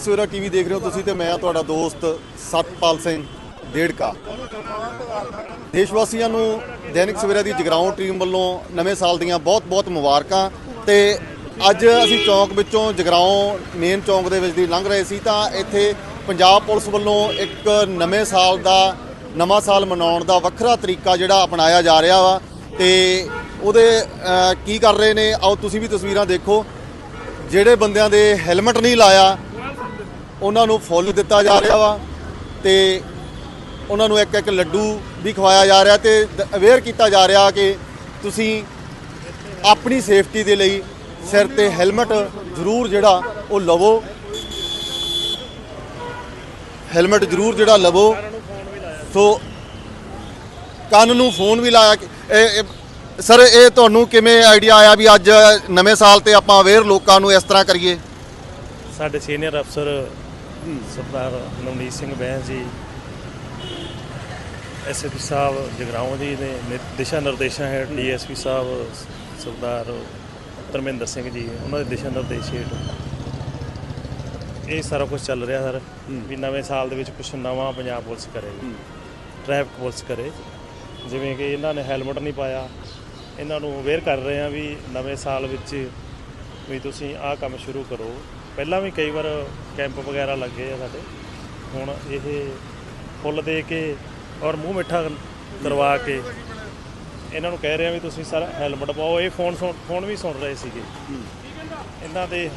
Dainik Savera TV ਦੇਖ ਰਹੇ ਹੋ ਤੁਸੀਂ ਤੇ ਮੈਂ ਤੁਹਾਡਾ ਦੋਸਤ ਸਤਪਾਲ ਸਿੰਘ ਡੇੜਕਾ ਦੇਸ਼ ਵਾਸੀਆਂ ਨੂੰ ਦੈਨਿਕ ਸਵੇਰਾ ਦੀ ਜਗਰਾਉਂ ਟੀਮ ਵੱਲੋਂ ਨਵੇਂ ਸਾਲ ਦੀਆਂ ਬਹੁਤ-ਬਹੁਤ ਮੁਬਾਰਕਾਂ ਤੇ ਅੱਜ ਅਸੀਂ ਚੌਂਕ ਵਿੱਚੋਂ ਜਗਰਾਉਂ ਮੇਨ ਚੌਂਕ ਦੇ ਵਿੱਚ ਦੀ ਲੰਘ ਰਹੇ ਸੀ ਤਾਂ ਇੱਥੇ ਪੰਜਾਬ ਪੁਲਿਸ ਵੱਲੋਂ ਇੱਕ ਨਵੇਂ ਸਾਲ ਦਾ, ਨਵਾਂ ਸਾਲ ਮਨਾਉਣ ਦਾ ਵੱਖਰਾ ਤਰੀਕਾ ਜਿਹੜਾ ਅਪਣਾਇਆ ਜਾ ਰਿਹਾ ਵਾ ਤੇ ਉਹਦੇ ਕੀ ਕਰ ਰਹੇ ਨੇ? ਆਓ ਤੁਸੀਂ ਵੀ ਤਸਵੀਰਾਂ ਦੇਖੋ। ਜਿਹੜੇ ਬੰਦਿਆਂ ਦੇ ਹੈਲਮਟ ਨਹੀਂ ਲਾਇਆ ਉਹਨਾਂ ਨੂੰ ਫੁੱਲ ਦਿੱਤਾ ਜਾ ਰਿਹਾ ਵਾ ਤੇ ਉਹਨਾਂ ਨੂੰ ਇੱਕ ਇੱਕ ਲੱਡੂ ਵੀ ਖਵਾਇਆ ਜਾ ਰਿਹਾ ਤੇ ਅਵੇਅਰ ਕੀਤਾ ਜਾ ਰਿਹਾ ਕਿ ਤੁਸੀਂ ਆਪਣੀ ਸੇਫਟੀ ਦੇ ਲਈ ਸਿਰ ਤੇ ਹੈਲਮਟ ਜ਼ਰੂਰ ਜਿਹੜਾ ਉਹ ਲਵੋ। ਹੈਲਮਟ ਜ਼ਰੂਰ ਜਿਹੜਾ ਲਵੋ। ਸੋ ਕੰਨ ਨੂੰ ਫੋਨ ਵੀ ਲਾਇਆ ਸਰ, ਇਹ ਤੁਹਾਨੂੰ ਕਿਵੇਂ ਆਈਡੀਆ ਆਇਆ ਵੀ ਅੱਜ ਨਵੇਂ ਸਾਲ ਤੇ ਆਪਾਂ ਅਵੇਅਰ ਲੋਕਾਂ ਨੂੰ ਇਸ ਤਰ੍ਹਾਂ ਕਰੀਏ? ਸਾਡੇ ਸੀਨੀਅਰ ਅਫਸਰ ਸਰਦਾਰ ਨਵਨੀਤ ਸਿੰਘ ਬੈਂਸ ਜੀ ਐਸਐਸਪੀ ਸਾਹਿਬ ਜਗਰਾਉਂ ਜੀ ਨੇ ਨਿ- ਦਿਸ਼ਾ ਨਿਰਦੇਸ਼ਾਂ ਹੈ ਡੀਐਸਪੀ ਸਾਹਿਬ ਸਰਦਾਰ ਧਰਮਿੰਦਰ ਸਿੰਘ ਜੀ ਉਹਨਾਂ ਦੇ ਦਿਸ਼ਾ ਨਿਰਦੇਸ਼ ਹੇਠ। ਇਹ ਸਾਰਾ ਕੁਝ ਚੱਲ ਰਿਹਾ ਸਰ ਵੀ ਨਵੇਂ ਸਾਲ ਦੇ ਵਿੱਚ ਕੁਝ ਨਵਾਂ ਪੰਜਾਬ ਪੁਲਿਸ ਕਰੇ ਟ੍ਰੈਫਿਕ ਪੁਲਿਸ ਕਰੇ। ਜਿਵੇਂ ਕਿ ਇਹਨਾਂ ਨੇ ਹੈਲਮਟ ਨਹੀਂ ਪਾਇਆ ਇਹਨਾਂ ਨੂੰ ਅਵੇਅਰ ਕਰ ਰਹੇ ਆ ਵੀ ਨਵੇਂ ਸਾਲ ਵਿੱਚ ਵੀ ਤੁਸੀਂ ਆਹ ਕੰਮ ਸ਼ੁਰੂ ਕਰੋ। ਪਹਿਲਾਂ ਵੀ ਕਈ ਵਾਰ ਕੈਂਪ ਵਗੈਰਾ ਲੱਗੇ ਆ ਸਾਡੇ। ਹੁਣ ਇਹ ਫੁੱਲ ਦੇ ਕੇ ਔਰ ਮੂੰਹ ਮਿੱਠਾ ਕਰਵਾ ਕੇ ਇਹਨਾਂ ਨੂੰ ਕਹਿ ਰਹੇ ਆ ਵੀ ਤੁਸੀਂ ਸਰ ਹੈਲਮਟ ਪਾਓ। ਇਹ ਫੋਨ ਸੁਣ ਫੋਨ ਵੀ ਸੁਣ ਰਹੇ ਸੀਗੇ। ਇਹਨਾਂ ਦੇ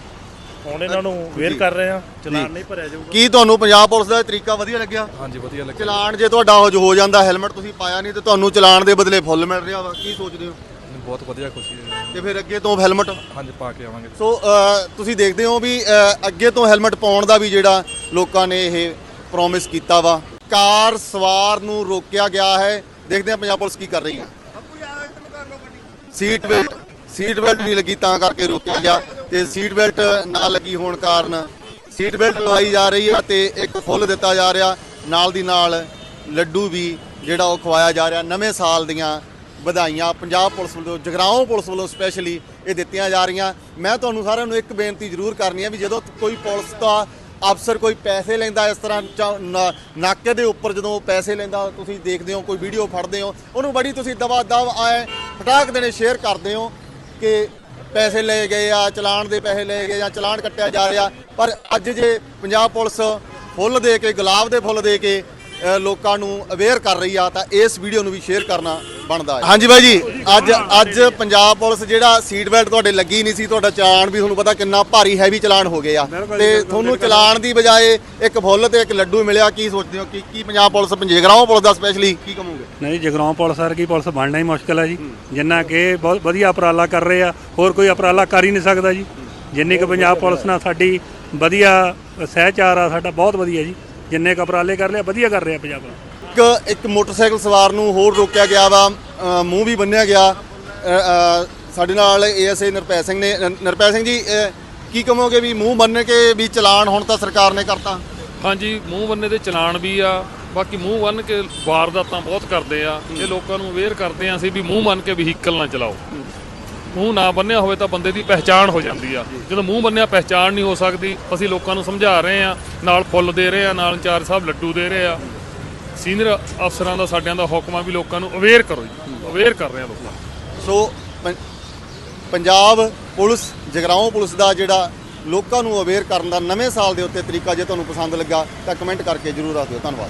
ਹੁਣ ਇਹਨਾਂ ਨੂੰ ਅਵੇਅਰ ਕਰ ਰਹੇ ਆ। ਚਲਾਨ ਨਹੀਂ ਭਰਿਆ ਜਾਊਗਾ। ਕੀ ਤੁਹਾਨੂੰ ਪੰਜਾਬ ਪੁਲਿਸ ਦਾ ਤਰੀਕਾ ਵਧੀਆ ਲੱਗਿਆ? ਹਾਂਜੀ ਵਧੀਆ ਲੱਗਿਆ। ਚਲਾਨ ਜੇ ਤੁਹਾਡਾ ਹੋ ਹੋ ਜਾਂਦਾ ਹੈਲਮਟ ਤੁਸੀਂ ਪਾਇਆ ਨਹੀਂ ਤੇ ਤੁਹਾਨੂੰ ਚਲਾਨ ਦੇ ਬਦਲੇ ਫੁੱਲ ਮਿਲ ਰਿਹਾ ਵਾ। ਕੀ ਸੋਚਦੇ ਹੋ? ਬਹੁਤ ਵਧੀਆ ਖੁਸ਼ੀ ਹੈ ਤੇ ਫਿਰ ਅੱਗੇ ਤੋਂ ਹੈਲਮਟ ਹਾਂਜੀ ਪਾ ਕੇ ਆਵਾਂਗੇ। ਸੋ ਅ, ਤੁਸੀਂ ਦੇਖਦੇ ਹੋ ਵੀ ਅ, ਅੱਗੇ ਤੋਂ ਹੈਲਮਟ ਪਾਉਣ ਦਾ ਵੀ ਜਿਹੜਾ ਲੋਕਾਂ ਨੇ ਇਹ ਪ੍ਰੋਮਿਸ ਕੀਤਾ ਵਾ ਕਾਰ ਸਵਾਰ ਨੂੰ ਰੋਕਿਆ ਗਿਆ ਹੈ। ਦੇਖਦੇ ਹਾਂ ਪੰਜਾਬ ਪੁਲਿਸ ਕੀ ਕਰ ਰਹੀ ਹੈ। ਸੀਟ ਬੈਲਟ ਸੀਟ ਬੈਲਟ ਨਹੀਂ ਲੱਗੀ ਤਾਂ ਕਰਕੇ ਰੋਕਿਆ ਗਿਆ ਤੇ ਸੀਟ ਬੈਲਟ ਨਾ ਲੱਗੀ ਹੋਣ ਕਾਰਨ ਸੀਟ ਬੈਲਟ ਲਵਾਈ ਜਾ ਰਹੀ ਹੈ ਤੇ ਇੱਕ ਫੁੱਲ ਦਿੱਤਾ ਜਾ ਰਿਹਾ। ਨਾਲ ਦੀ ਨਾਲ ਲੱਡੂ ਵੀ ਜਿਹੜਾ ਉਹ ਖਵਾਇਆ ਜਾ ਰਿਹਾ। ਨਵੇਂ ਸਾਲ ਦੀਆਂ ਵਧਾਈਆਂ ਪੰਜਾਬ ਪੁਲਿਸ ਵੱਲੋਂ, ਜਗਰਾਉਂ ਪੁਲਿਸ ਵੱਲੋਂ ਸਪੈਸ਼ਲੀ ਇਹ ਦਿੱਤੀਆਂ ਜਾ ਰਹੀਆਂ। ਮੈਂ ਤੁਹਾਨੂੰ ਸਾਰਿਆਂ ਨੂੰ ਇੱਕ ਬੇਨਤੀ ਜ਼ਰੂਰ ਕਰਨੀ ਹੈ ਵੀ ਜਦੋਂ ਕੋਈ ਪੁਲਿਸ ਦਾ ਅਫਸਰ ਕੋਈ ਪੈਸੇ ਲੈਂਦਾ ਇਸ ਤਰ੍ਹਾਂ ਚਾ- ਨਾਕੇ ਦੇ ਉੱਪਰ ਜਦੋਂ ਪੈਸੇ ਲੈਂਦਾ, ਤੁਸੀਂ ਦੇਖਦੇ ਹੋ, ਕੋਈ ਵੀਡੀਓ ਫੜਦੇ ਹੋ, ਉਹਨੂੰ ਬੜੀ ਤੁਸੀਂ ਦਵਾ ਦਵ ਆਏ, ਫਟਾਕ ਦੇਣੇ ਸ਼ੇਅਰ ਕਰਦੇ ਹੋ ਕਿ ਪੈਸੇ ਲਏ ਗਏ ਆ, ਚਲਾਨ ਦੇ ਪੈਸੇ ਲਏ ਗਏ ਜਾਂ ਚਲਾਨ ਕੱਟਿਆ ਜਾ ਰਿਹਾ। ਪਰ ਅੱਜ ਜੇ ਪੰਜਾਬ ਪੁਲਿਸ ਫੁੱਲ ਦੇ ਕੇ, ਗੁਲਾਬ ਦੇ ਫੁੱਲ ਦੇ ਕੇ ਲੋਕਾਂ ਨੂੰ ਅਵੇਅਰ ਕਰ ਰਹੀ ਆ ਤਾਂ ਇਸ ਵੀਡੀਓ ਨੂੰ ਵੀ ਸ਼ੇਅਰ ਕਰਨਾ ਬਣਦਾ ਹੈ। ਹਾਂਜੀ ਬਾਈ ਜੀ। ਅੱਜ ਅੱਜ ਪੰਜਾਬ ਪੁਲਿਸ ਜਿਹੜਾ ਸੀਟ ਬੈਲਟ ਤੁਹਾਡੇ ਲੱਗੀ ਨਹੀਂ ਸੀ ਤੁਹਾਡਾ ਚਲਾਨ ਵੀ ਤੁਹਾਨੂੰ ਪਤਾ ਕਿੰਨਾ ਭਾਰੀ ਹੈਵੀ ਚਲਾਨ ਹੋ ਗਏ ਆ। ਤੇ ਤੁਹਾਨੂੰ ਚਲਾਨ ਦੀ ਬਜਾਏ ਇੱਕ ਫੁੱਲ ਤੇ ਇੱਕ ਲੱਡੂ ਮਿਲਿਆ ਕੀ ਸੋਚਦੇ ਹੋ? ਕਿ ਕੀ ਪੰਜਾਬ ਪੁਲਿਸ ਪੰਜੇਗਰਾਉਂ ਪੁਲਿਸ ਦਾ ਸਪੈਸ਼ਲੀ ਕੀ ਕਹੋਗੇ? ਨਹੀਂ ਜਗਰਾਉਂ ਪੁਲਿਸ ਵਰਗੀ ਪੁਲਿਸ ਬਣਨਾ ਹੀ ਮੁਸ਼ਕਲ ਹੈ ਜੀ। ਜਿੰਨਾ ਕਿ ਬਹੁਤ ਵਧੀਆ ਉਪਰਾਲਾ ਕਰ ਰਹੇ ਆ ਹੋਰ ਕੋਈ ਉਪਰਾਲਾ ਕਰ ਹੀ ਨਹੀਂ ਸਕਦਾ ਜੀ। ਜਿੰਨੀ ਕਿ ਪੰਜਾਬ ਪੁਲਿਸ ਨਾਲ ਸਾਡੀ ਵਧੀਆ ਸਹਿਚਾਰ ਆ ਸਾਡਾ ਬਹੁਤ ਵਧੀਆ ਜੀ। ਜਿੰਨੇ ਕੁ ਉਪਰਾਲੇ ਕਰ ਲਿਆ ਵਧੀਆ ਕਰ ਰਿਹਾ ਪੰਜਾਬ। ਇੱਕ ਇੱਕ ਮੋਟਰਸਾਈਕਲ ਸਵਾਰ ਨੂੰ ਹੋਰ ਰੋਕਿਆ ਗਿਆ ਵਾ ਮੂੰਹ ਵੀ ਬੰਨਿਆ ਗਿਆ। ਸਾਡੇ ਨਾਲ ਏਐਸਏ ਨਿਰਪੈ ਸਿੰਘ ਨੇ ਨਿਰਪੈ ਸਿੰਘ ਜੀ ਕੀ ਕਹੋਗੇ ਵੀ ਮੂੰਹ ਬੰਨ ਕੇ ਵੀ ਚਲਾਨ ਹੁਣ ਤਾਂ ਸਰਕਾਰ ਨੇ ਕਰਤਾ? ਹਾਂਜੀ ਮੂੰਹ ਬੰਨੇ ਦੇ ਚਲਾਨ ਵੀ ਆ ਬਾਕੀ ਮੂੰਹ ਬੰਨ ਕੇ ਵਾਰਦਾਤਾਂ ਬਹੁਤ ਕਰਦੇ ਆ। ਇਹ ਲੋਕਾਂ ਨੂੰ ਅਵੇਅਰ ਕਰਦੇ ਆ ਅਸੀਂ ਵੀ ਮੂੰਹ ਬੰਨ ਕੇ ਵਹੀਕਲ ਨਾ ਚਲਾਓ। ਮੂੰਹ ਨਾ ਬੰਨਿਆ ਹੋਵੇ ਤਾਂ ਬੰਦੇ ਦੀ ਪਹਿਚਾਣ ਹੋ ਜਾਂਦੀ ਆ। ਜਦੋਂ ਮੂੰਹ ਬੰਨਿਆ ਪਹਿਚਾਣ ਨਹੀਂ ਹੋ ਸਕਦੀ, ਅਸੀਂ ਲੋਕਾਂ ਨੂੰ ਸਮਝਾ ਰਹੇ ਆ, ਨਾਲ ਫੁੱਲ ਦੇ ਰਹੇ ਆ, ਨਾਲ ਚਾਰ ਸਾਹਿਬ ਲੱਡੂ ਦੇ ਰਹੇ ਆ। ਸੀਨੀਅਰ ਅਫਸਰਾਂ ਦਾ, ਸਾਡਿਆਂ ਦਾ ਹੁਕਮ ਆ ਵੀ ਲੋਕਾਂ ਨੂੰ ਅਵੇਅਰ ਕਰੋ ਜੀ। ਅਵੇਅਰ ਕਰ ਰਹੇ ਆ ਲੋਕਾਂ ਸੋ ਪੰ- ਪੰਜਾਬ ਪੁਲਿਸ, ਜਗਰਾਉਂ ਪੁਲਿਸ ਦਾ ਜਿਹੜਾ ਲੋਕਾਂ ਨੂੰ ਅਵੇਅਰ ਕਰਨ ਦਾ ਨਵੇਂ ਸਾਲ ਦੇ ਉੱਤੇ ਤਰੀਕਾ ਜੇ ਤੁਹਾਨੂੰ ਪਸੰਦ ਲੱਗਾ ਤਾਂ ਕਮੈਂਟ ਕਰਕੇ ਜਰੂਰ ਦੱਸ ਦਿਓ। ਧੰਨਵਾਦ।